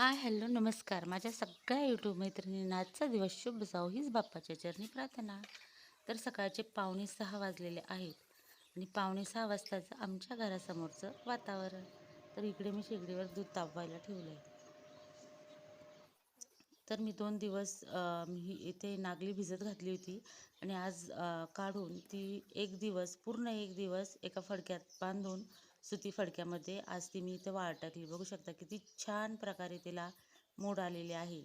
Hi hello नमस्कार. माझ्या सगळ्या यूट्यूब मैत्रिणींना आजचा दिवस शुभ जाऊ हीच बाप्पाच्या चरणी प्रार्थना. तर सकाळचे पावणे सहा वाजलेले आहेत आणि पावणे सहा वाजताचं आमच्या घरासमोरचं वातावरण. तर इकडे मी शेगडीवर दूध तापवायला ठेवलं आहे तर मी दोन दिवस मी इथे नागली भिजत घातली होती आणि आज काढून ती एक दिवस पूर्ण एक दिवस एका फडक्यात बांधून सुती फडक्यामध्ये. आज ती मी इथं वाळ टाकली बघू शकता किती छान प्रकारे तिला मोड आलेले आहे.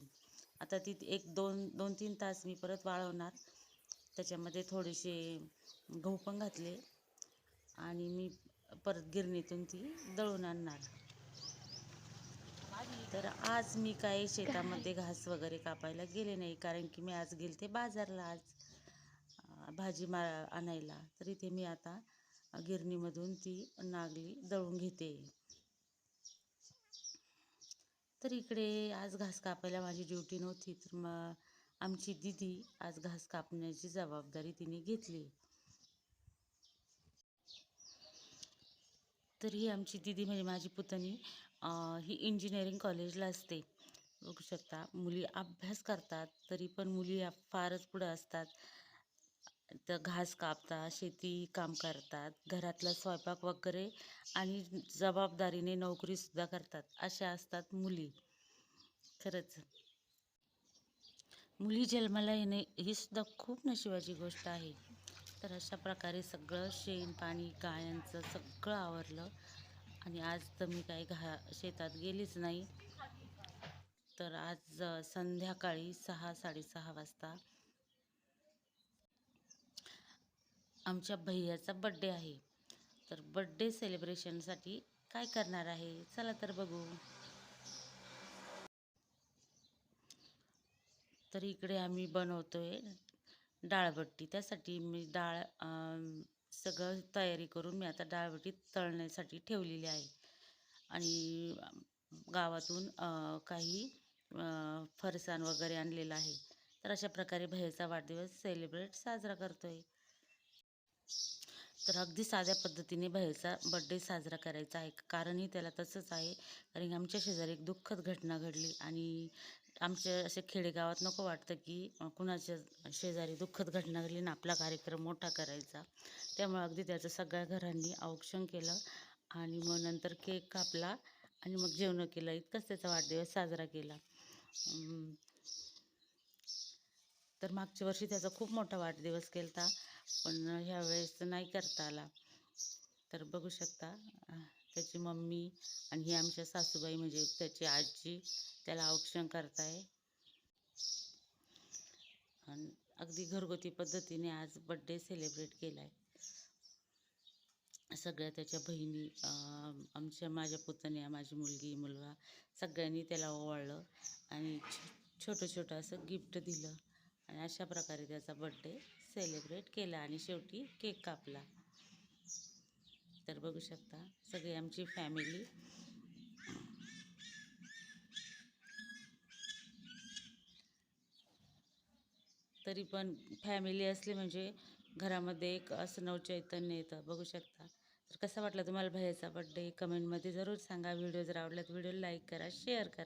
आता ती एक दोन दोन तीन तास मी परत वाळवणार. त्याच्यामध्ये थोडेसे गहू पण घातले. आणि मी परत गिरणीतून ती दळून आणणार. तर आज मी काही शेतामध्ये घास वगैरे कापायला गेले नाही. कारण की मी आज गेले ते बाजारला आज भाजी मा आणायला. तर इथे मी आता गिरणीमधून ती नागली दळून घेते. तर इकडे आज घास कापायला माझी ड्युटी नव्हती तर मग आमची दिदी आज घास कापण्याची जबाबदारी तिने घेतली. तर ही आमची दिदी म्हणजे माझी पुतणी ही इंजिनिअरिंग कॉलेजला असते. बघू शकता मुली अभ्यास करतात तरी पण मुली फारच पुढं असतात. तर घास कापतात शेती काम करतात घरातला स्वयंपाक वगैरे आणि जबाबदारीने नोकरीसुद्धा करतात. अशा असतात मुली. खरंच. मुली जन्माला येणे ही सुद्धा खूप नशिबाची गोष्ट आहे. तर अशा प्रकारे सगळं शेण पाणी गायांचं सगळं आवरलं आणि आज तर मी काही घा शेतात गेलीच नाही. तर आज संध्याकाळी सहा साडेसहा वाजता आमच्या भैयाचा बड्डे आहे. तर बड्डे सेलिब्रेशनसाठी काय करणार आहे? चला तर बघू. तर इकडे आम्ही बनवतोय डाळबट्टी. त्यासाठी मी डाळ सगळं तयारी करून मी आता डाळबट्टी तळण्यासाठी ठेवलेली आहे. आणि गावातून काही फरसाण वगैरे आणलेलं आहे. तर अशा प्रकारे भैयाचा वाढदिवस सेलिब्रेट साजरा करतोय. तर अगदी साध्या पद्धतीने भाईचा बड्डे साजरा करायचा आहे. कारणही त्याला तसंच आहे. कारण की आमच्या शेजारी एक दुःखद घटना घडली आणि आमच्या असे खेडेगावात नको वाटतं की कुणाच्या शेजारी दुःखद घटना घडली आणि आपला कार्यक्रम मोठा करायचा. त्यामुळे अगदी त्याचं सगळ्या घरांनी औक्षण केलं आणि मग नंतर केक कापला आणि मग जेवणं केलं. इतकंच त्याचा वाढदिवस साजरा केला. तर मागच्या वर्षी त्याचा खूप मोठा वाढदिवस केला होता पण ह्या वेळेस नाही करता आला. तर बघू शकता त्याची मम्मी आणि ही आमच्या सासूबाई म्हणजे त्याची आजी त्याला औक्षण करताय. आणि अगदी घरगुती पद्धतीने आज बड्डे सेलिब्रेट केला आहे सगळ्या त्याच्या बहिणी अं, आमच्या माझ्या पुतण्या माझी मुलगी मुलगा सगळ्यांनी त्याला ओवाळलं आणि छोटं छोटं असं गिफ्ट दिलं. आणि अशा प्रकारे त्याचा बड्डे सेलिब्रेट केला आणि शेवटी केक कापला. तर बघू शकता सगळी आमची फॅमिली तरी पण फॅमिली असली म्हणजे घरामध्ये एक असं नवचैतन्य येतं. बघू शकता. तर कसा वाटला तुम्हाला भैयाचा बड्डे कमेंटमध्ये जरूर सांगा. व्हिडिओ जर आवडला तर व्हिडिओ लाईक करा शेअर करा.